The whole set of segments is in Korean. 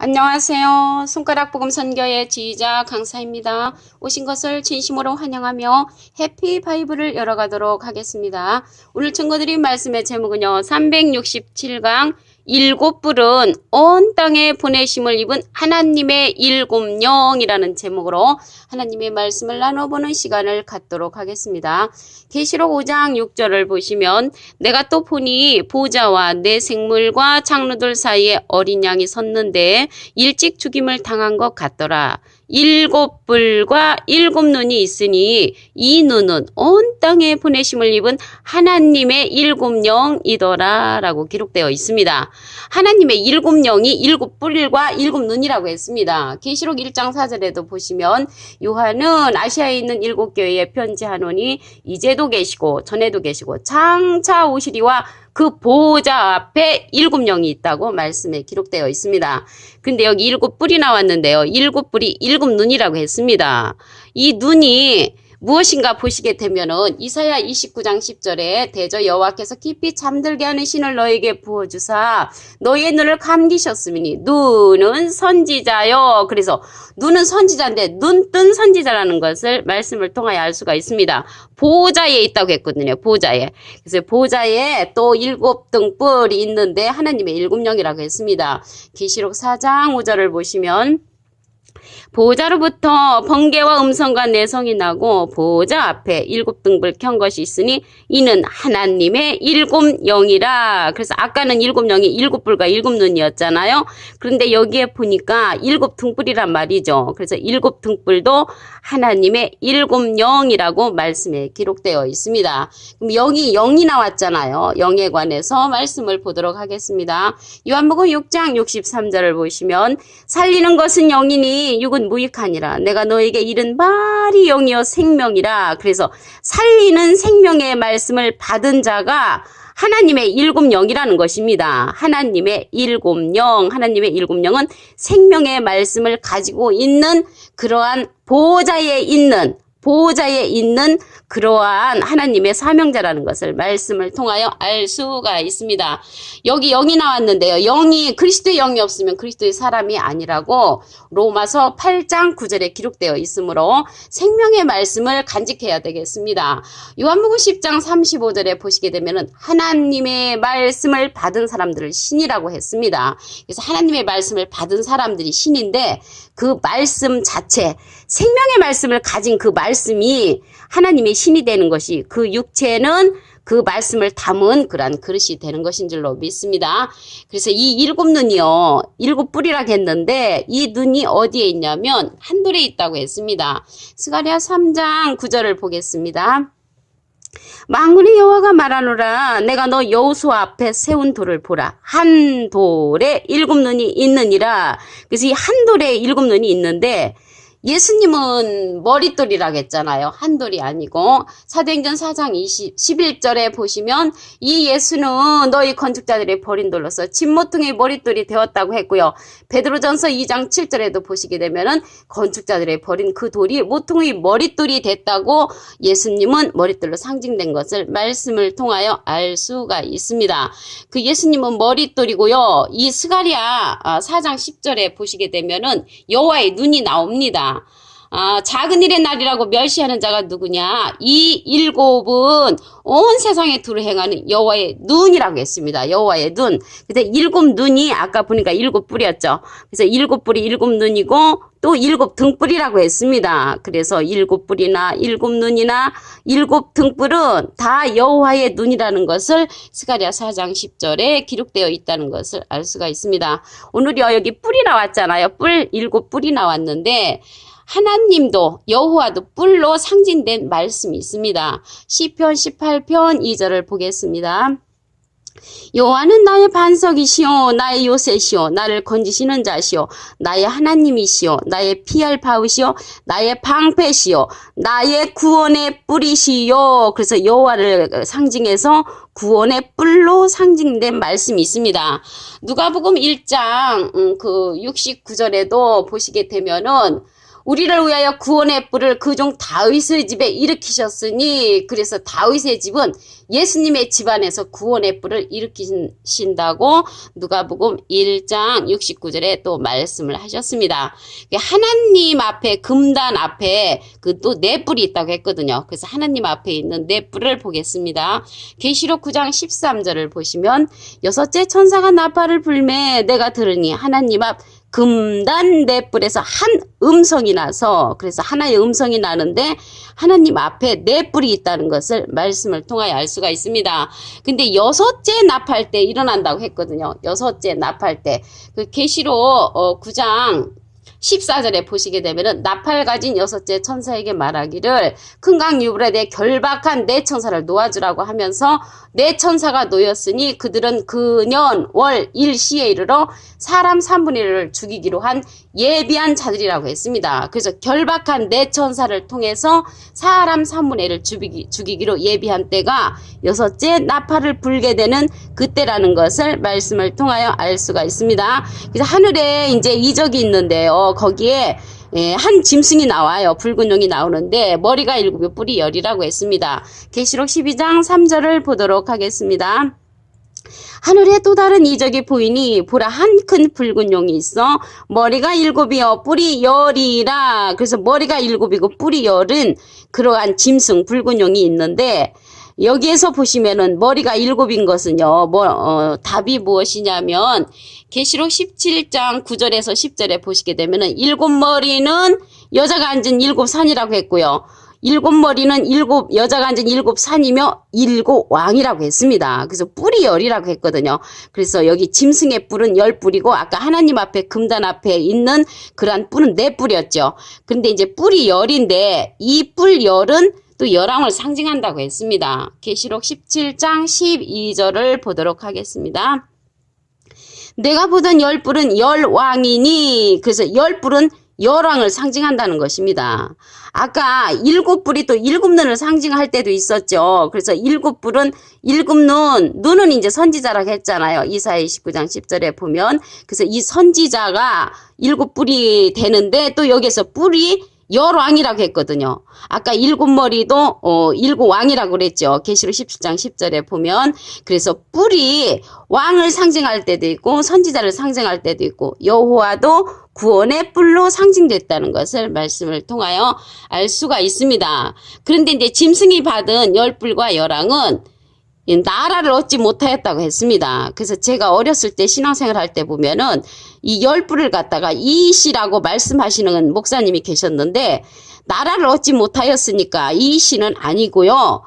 안녕하세요. 손가락 복음 선교의 지휘자 강사입니다. 오신 것을 진심으로 환영하며 해피 바이블을 열어가도록 하겠습니다. 오늘 증거드린 말씀의 제목은요. 367강 일곱 뿔은 온 땅에 보내심을 입은 하나님의 일곱 영이라는 제목으로 하나님의 말씀을 나눠보는 시간을 갖도록 하겠습니다. 계시록 5장 6절을 보시면 내가 또 보니 보좌와 내 생물과 장로들 사이에 어린 양이 섰는데 일찍 죽임을 당한 것 같더라. 일곱 뿔과 일곱 눈이 있으니 이 눈은 온 땅에 보내심을 입은 하나님의 일곱 영이더라 라고 기록되어 있습니다. 하나님의 일곱 영이 일곱 뿔과 일곱 눈이라고 했습니다. 계시록 1장 4절에도 보시면 요한은 아시아에 있는 일곱 교회에 편지하노니 이제도 계시고 전에도 계시고 장차 오시리와 그 보호자 앞에 일곱 영이 있다고 말씀에 기록되어 있습니다. 근데 여기 일곱 뿔이 나왔는데요. 일곱 뿔이 일곱 눈이라고 했습니다. 이 눈이 무엇인가 보시게 되면은 이사야 29장 10절에 대저 여호와께서 깊이 잠들게 하는 신을 너에게 부어주사 너의 눈을 감기셨으니 눈은 선지자요. 그래서 눈은 선지자인데 눈 뜬 선지자라는 것을 말씀을 통하여 알 수가 있습니다. 보호자에 있다고 했거든요. 보호자에. 그래서 보호자에 또 일곱 등불이 있는데 하나님의 일곱 영이라고 했습니다. 계시록 4장 5절을 보시면 보호자로부터 번개와 음성과 내성이 나고 보호자 앞에 일곱 등불 켠 것이 있으니 이는 하나님의 일곱 영이라. 그래서 아까는 일곱 영이 일곱 불과 일곱 눈이었잖아요. 그런데 여기에 보니까 일곱 등불이란 말이죠. 그래서 일곱 등불도 하나님의 일곱 영이라고 말씀에 기록되어 있습니다. 그럼 영이 영이 나왔잖아요. 영에 관해서 말씀을 보도록 하겠습니다. 요한복음 6장 63절을 보시면 살리는 것은 영이니 육은 무익하니라. 내가 너에게 이른 말이 영이여 생명이라. 그래서 살리는 생명의 말씀을 받은 자가 하나님의 일곱 영이라는 것입니다. 하나님의 일곱 영, 하나님의 일곱 영은 생명의 말씀을 가지고 있는 그러한 보호자에 있는 보호자에 있는 그러한 하나님의 사명자라는 것을 말씀을 통하여 알 수가 있습니다. 여기 영이 나왔는데요. 영이 그리스도의 영이 없으면 그리스도의 사람이 아니라고 로마서 8장 9절에 기록되어 있으므로 생명의 말씀을 간직해야 되겠습니다. 요한복음 10장 35절에 보시게 되면은 하나님의 말씀을 받은 사람들을 신이라고 했습니다. 그래서 하나님의 말씀을 받은 사람들이 신인데 그 말씀 자체 생명의 말씀을 가진 그 말 씀이 하나님의 신이 되는 것이 그 육체는 그 말씀을 담은 그러한 그릇이 되는 것인 줄로 믿습니다. 그래서 이 일곱 눈이요, 일곱 뿔이라 했는데 이 눈이 어디에 있냐면 한돌에 있다고 했습니다. 스가랴 3장 9절을 보겠습니다. 망군의 여호와가 말하노라 내가 너 여호수 앞에 세운 돌을 보라 한 돌에 일곱 눈이 있느니라 그래서 이 한 돌에 일곱 눈이 있는데 예수님은 머릿돌이라고 했잖아요. 한돌이 아니고 사도행전 4장 20, 11절에 보시면 이 예수는 너희 건축자들의 버린 돌로서 진모퉁의 머릿돌이 되었다고 했고요. 베드로전서 2장 7절에도 보시게 되면은 건축자들의 버린 그 돌이 모퉁의 머릿돌이 됐다고 예수님은 머릿돌로 상징된 것을 말씀을 통하여 알 수가 있습니다. 그 예수님은 머릿돌이고요. 이 스가리아 4장 10절에 보시게 되면은 여호와의 눈이 나옵니다. தான் 아, 작은 일의 날이라고 멸시하는 자가 누구냐? 이 일곱은 온 세상에 두루 행하는 여호와의 눈이라고 했습니다. 여호와의 눈. 근데 일곱 눈이 아까 보니까 일곱 뿔이었죠. 그래서 일곱 뿔이 일곱 눈이고 또 일곱 등불이라고 했습니다. 그래서 일곱 뿔이나 일곱 눈이나 일곱 등불은 다 여호와의 눈이라는 것을 스가랴 4장 10절에 기록되어 있다는 것을 알 수가 있습니다. 오늘요 여기 뿔이 나왔잖아요. 뿔 일곱 뿔이 나왔는데 하나님도 여호와도 뿔로 상징된 말씀이 있습니다. 시편 18편 2절을 보겠습니다. 여호와는 나의 반석이시오 나의 요새시오 나를 건지시는 자시오 나의 하나님이시오 나의 피할 바우시오 나의 방패시오 나의 구원의 뿌리시오 그래서 여호와를 상징해서 구원의 뿔로 상징된 말씀이 있습니다 누가복음 1장 음, 그 69절에도 보시게 되면은 우리를 위하여 구원의 뿔을 그 종 다윗의 집에 일으키셨으니 그래서 다윗의 집은 예수님의 집안에서 구원의 뿔을 일으키신다고 누가복음 1장 69절에 또 말씀을 하셨습니다. 하나님 앞에 금단 앞에 그 또 네 뿔이 있다고 했거든요. 그래서 하나님 앞에 있는 네 뿔을 보겠습니다. 계시록 9장 13절을 보시면 여섯째 천사가 나팔을 불매 내가 들으니 하나님 앞 금단 넷불에서 한 음성이 나서 그래서 하나의 음성이 나는데 하나님 앞에 넷불이 있다는 것을 말씀을 통하여 알 수가 있습니다. 근데 여섯째 납할 때 일어난다고 했거든요. 여섯째 납할 때그 계시록 어 9장 14절에 보시게 되면은 나팔 가진 여섯째 천사에게 말하기를 큰강 유브라데 결박한 네 천사를 놓아주라고 하면서 네 천사가 놓였으니 그들은 그년 월 일시에 이르러 사람 3분의 1을 죽이기로 한 예비한 자들이라고 했습니다. 그래서 결박한 네 천사를 통해서 사람 3분의 1을 죽이기, 죽이기로 예비한 때가 여섯째 나팔을 불게 되는 그때라는 것을 말씀을 통하여 알 수가 있습니다. 그래서 하늘에 이제 이적이 있는데요. 거기에 예, 한 짐승이 나와요. 붉은 용이 나오는데 머리가 일곱이 뿔이 열이라고 했습니다. 계시록 12장 3절을 보도록 하겠습니다. 하늘에 또 다른 이적이 보이니 보라 한 큰 붉은 용이 있어 머리가 일곱이요 뿔이 열이라 그래서 머리가 일곱이고 뿔이 열은 그러한 짐승 붉은 용이 있는데 여기에서 보시면은 머리가 일곱인 것은요 뭐 어, 답이 무엇이냐면 계시록 17장 9절에서 10절에 보시게 되면은 일곱 머리는 여자가 앉은 일곱 산이라고 했고요. 일곱 머리는 일곱 여자가 앉은 일곱 산이며 일곱 왕이라고 했습니다. 그래서 뿔이 열이라고 했거든요. 그래서 여기 짐승의 뿔은 열 뿔이고 아까 하나님 앞에 금단 앞에 있는 그러한 뿔은 네 뿔이었죠. 근데 이제 뿔이 열인데 이 뿔 열은 또 열왕을 상징한다고 했습니다. 계시록 17장 12절을 보도록 하겠습니다. 내가 보던 열뿔은 열왕이니 그래서 열뿔은 열왕을 상징한다는 것입니다. 아까 일곱 뿔이 또 일곱 눈을 상징할 때도 있었죠. 그래서 일곱 뿔은 일곱 눈, 눈은 이제 선지자라고 했잖아요. 이사야 29장 10절에 보면. 그래서 이 선지자가 일곱 뿔이 되는데 또 여기서 뿔이 열왕이라고 했거든요. 아까 일곱 머리도 어 일곱 왕이라고 그랬죠. 계시록 17장 10절에 보면 그래서 뿔이 왕을 상징할 때도 있고 선지자를 상징할 때도 있고 여호와도 구원의 뿔로 상징됐다는 것을 말씀을 통하여 알 수가 있습니다. 그런데 이제 짐승이 받은 열 뿔과 열왕은 이 나라를 얻지 못하였다고 했습니다. 그래서 제가 어렸을 때 신앙생활 할 때 보면은 이 열불을 갖다가 이시라고 말씀하시는 목사님이 계셨는데 나라를 얻지 못하였으니까 이시는 아니고요.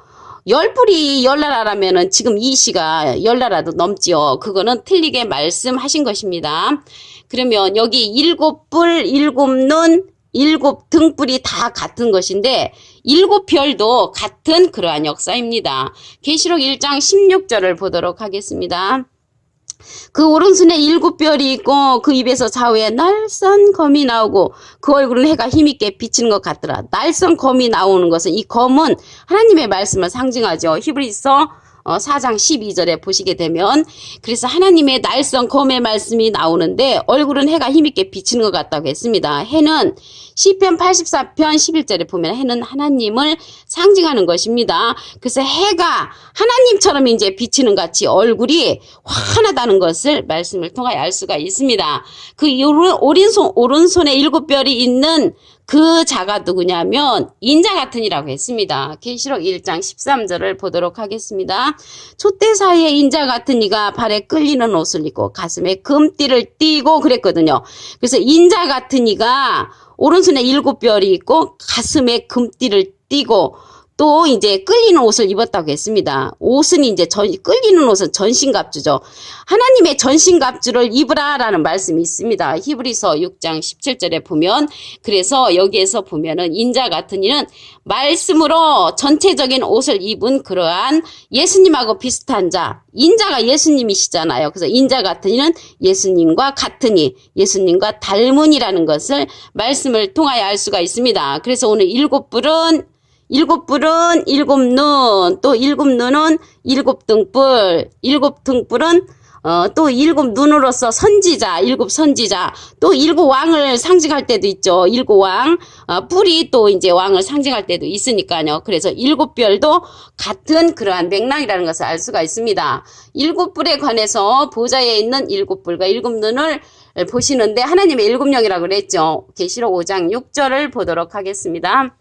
열불이 열나라라면은 지금 이시가 열나라도 넘지요. 그거는 틀리게 말씀하신 것입니다. 그러면 여기 일곱 뿔, 일곱 눈, 일곱 등불이 다 같은 것인데 일곱 별도 같은 그러한 역사입니다. 계시록 1장 16절을 보도록 하겠습니다. 그 오른손에 일곱 별이 있고 그 입에서 좌우에 날선 검이 나오고 그 얼굴은 해가 힘있게 비치는 것 같더라. 날선 검이 나오는 것은 이 검은 하나님의 말씀을 상징하죠. 히브리서 어, 4장 12절에 보시게 되면 그래서 하나님의 날선 검의 말씀이 나오는데 얼굴은 해가 힘있게 비치는 것 같다고 했습니다. 해는 시편 84편 11절에 보면 해는 하나님을 상징하는 것입니다. 그래서 해가 하나님처럼 이제 비치는 같이 얼굴이 환하다는 것을 말씀을 통하여 알 수가 있습니다. 그 오른손 오른손에 일곱 별이 있는 그 자가 누구냐면 인자 같은 이라고 했습니다. 계시록 1장 13절을 보도록 하겠습니다. 촛대 사이에 인자 같은 이가 발에 끌리는 옷을 입고 가슴에 금띠를 띠고 그랬거든요. 그래서 인자 같은 이가 오른손에 일곱 별이 있고 가슴에 금띠를 띠고 또 이제 끌리는 옷을 입었다고 했습니다. 옷은 이제 전, 끌리는 옷은 전신갑주죠. 하나님의 전신갑주를 입으라라는 말씀이 있습니다. 히브리서 6장 17절에 보면 그래서 여기에서 보면은 인자 같은 이는 말씀으로 전체적인 옷을 입은 그러한 예수님하고 비슷한 자 인자가 예수님이시잖아요. 그래서 인자 같은 이는 예수님과 같으니 예수님과 닮은이라는 것을 말씀을 통하여 알 수가 있습니다. 그래서 오늘 일곱 불은 일곱 뿔은 일곱 눈, 또 일곱 눈은 일곱 등불, 일곱 등불은 어, 또 일곱 눈으로서 선지자, 일곱 선지자, 또 일곱 왕을 상징할 때도 있죠. 일곱 왕, 어, 뿔이 또 이제 왕을 상징할 때도 있으니까요. 그래서 일곱 별도 같은 그러한 맥락이라는 것을 알 수가 있습니다. 일곱 뿔에 관해서 보좌에 있는 일곱 뿔과 일곱 눈을 보시는데 하나님의 일곱 영이라고 그랬죠. 계시록 5장 6절을 보도록 하겠습니다.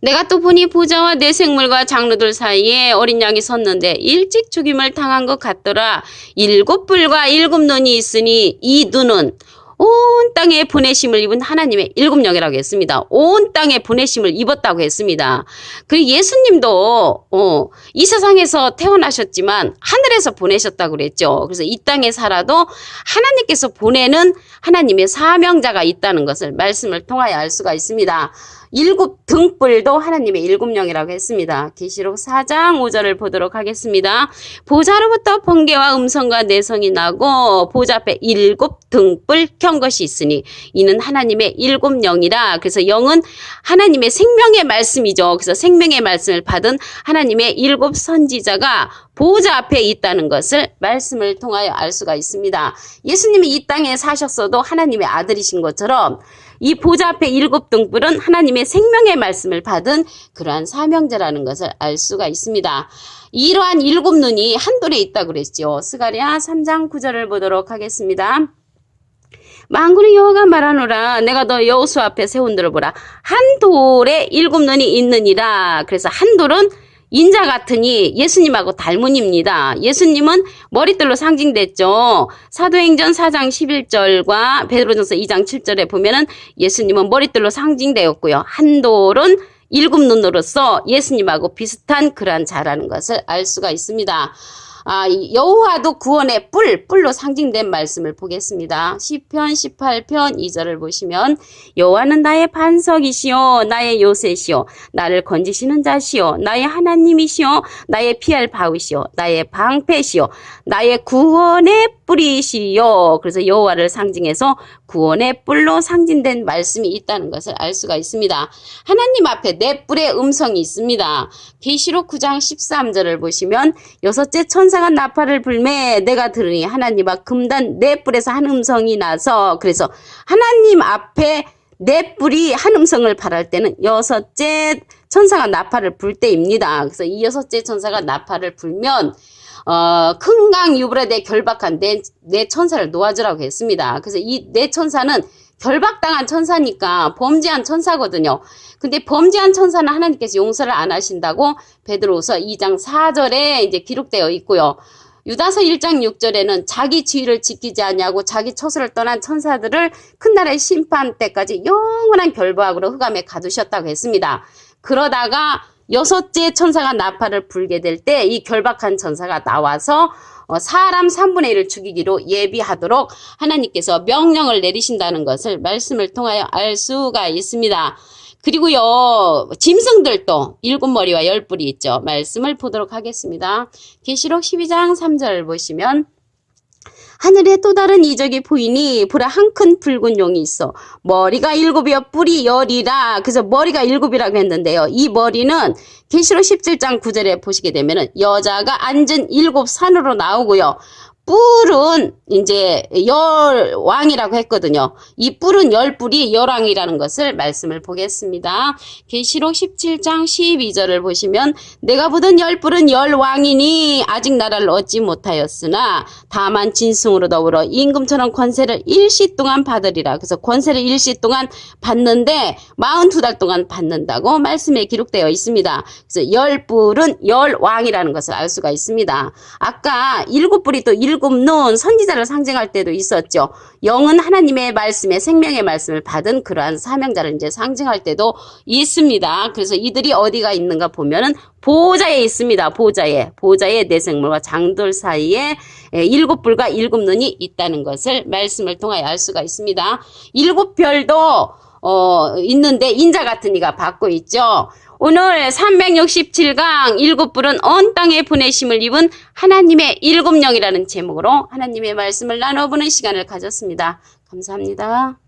내가 또 보니 보좌와 내 생물과 장로들 사이에 어린 양이 섰는데 일찍 죽임을 당한 것 같더라. 일곱 뿔과 일곱 눈이 있으니 이 눈은 온 땅에 보내심을 입은 하나님의 일곱 영이라고 했습니다. 온 땅에 보내심을 입었다고 했습니다. 그리고 예수님도 어, 이 세상에서 태어나셨지만 하늘에서 보내셨다고 그랬죠. 그래서 이 땅에 살아도 하나님께서 보내는 하나님의 사명자가 있다는 것을 말씀을 통하여 알 수가 있습니다. 일곱 등불도 하나님의 일곱 영이라고 했습니다. 계시록 4장 5절을 보도록 하겠습니다. 보좌로부터 번개와 음성과 내성이 나고 보좌 앞에 일곱 등불 켠 것이 있으니 이는 하나님의 일곱 영이라. 그래서 영은 하나님의 생명의 말씀이죠. 그래서 생명의 말씀을 받은 하나님의 일곱 선지자가 보좌 앞에 있다는 것을 말씀을 통하여 알 수가 있습니다. 예수님이 이 땅에 사셨어도 하나님의 아들이신 것처럼 이 보좌 앞에 일곱 등불은 하나님의 생명의 말씀을 받은 그러한 사명자라는 것을 알 수가 있습니다. 이러한 일곱 눈이 한 돌에 있다고 그랬죠. 스가랴 3장 9절을 보도록 하겠습니다. 망군의 여호가 말하노라 내가 너 여호수 앞에 세운 들어 보라 한 돌에 일곱 눈이 있느니라 그래서 한 돌은 인자 같으니 예수님하고 닮은입니다. 예수님은 머리들로 상징됐죠. 사도행전 4장 11절과 베드로전서 2장 7절에 보면은 예수님은 머리들로 상징되었고요. 한 돌은 일곱 눈으로서 예수님하고 비슷한 그러한 자라는 것을 알 수가 있습니다. 아, 이 여호와도 구원의 뿔, 뿔로 상징된 말씀을 보겠습니다. 시편 18편 2절을 보시면 여호와는 나의 반석이시요 나의 요새시요 나를 건지시는 자시요 나의 하나님이시요 나의 피할 바위시요 나의 방패시요 나의 구원의 뿔이시요 그래서 여호와를 상징해서 구원의 뿔로 상징된 말씀이 있다는 것을 알 수가 있습니다. 하나님 앞에 내 뿔의 음성이 있습니다. 계시록 9장 13절을 보시면 여섯째 천사가 나팔을 불매 내가 들으니 하나님 앞 금단 내 뿔에서 한 음성이 나서 그래서 하나님 앞에 내 뿔이 한 음성을 발할 때는 여섯째 천사가 나팔을 불 때입니다. 그래서 이 여섯째 천사가 나팔을 불면 어, 큰강 유브라데 결박한 내, 내 천사를 놓아주라고 했습니다. 그래서 이 내 천사는 결박당한 천사니까 범죄한 천사거든요. 근데 범죄한 천사는 하나님께서 용서를 안 하신다고 베드로서 2장 4절에 이제 기록되어 있고요. 유다서 1장 6절에는 자기 지위를 지키지 않냐고 자기 처소를 떠난 천사들을 큰 날의 심판 때까지 영원한 결박으로 흑암에 가두셨다고 했습니다. 그러다가 여섯째 천사가 나팔을 불게 될 때 이 결박한 천사가 나와서 어, 사람 3분의 1을 죽이기로 예비하도록 하나님께서 명령을 내리신다는 것을 말씀을 통하여 알 수가 있습니다. 그리고요, 짐승들도 일곱 머리와 열 뿔이 있죠. 말씀을 보도록 하겠습니다. 계시록 12장 3절을 보시면 하늘에 또 다른 이적이 보이니 보라 한 큰 붉은 용이 있어. 머리가 일곱이여 뿔이 열이라. 그래서 머리가 일곱이라고 했는데요. 이 머리는 계시록 17장 9절에 보시게 되면은 여자가 앉은 일곱 산으로 나오고요 뿔은 이제 열 왕이라고 했거든요. 이 뿔은 열 뿔이 열왕이라는 것을 말씀을 보겠습니다. 계시록 17장 12절을 보시면 내가 보던 열 뿔은 열 왕이니 아직 나라를 얻지 못하였으나 다만 진승으로 더불어 임금처럼 권세를 일시 동안 받으리라. 그래서 권세를 일시 동안 받는데 42달 동안 받는다고 말씀에 기록되어 있습니다. 그래서 열 뿔은 열 왕이라는 것을 알 수가 있습니다. 아까 일곱 뿔이 또 일 곱눈 선지자를 상징할 때도 있었죠. 영은 하나님의 말씀에 생명의 말씀을 받은 그러한 사명자를 이제 상징할 때도 있습니다. 그래서 이들이 어디가 있는가 보면은 보좌에 있습니다. 보좌에 보좌에 내 생물과 장돌 사이에 예, 일곱 불과 일곱 눈이 있다는 것을 말씀을 통하여 알 수가 있습니다. 일곱 별도 어, 있는데 인자 같은 이가 받고 있죠. 오늘 367강 일곱 불은 온 땅에 보내심을 입은 하나님의 일곱 영이라는 제목으로 하나님의 말씀을 나눠보는 시간을 가졌습니다. 감사합니다.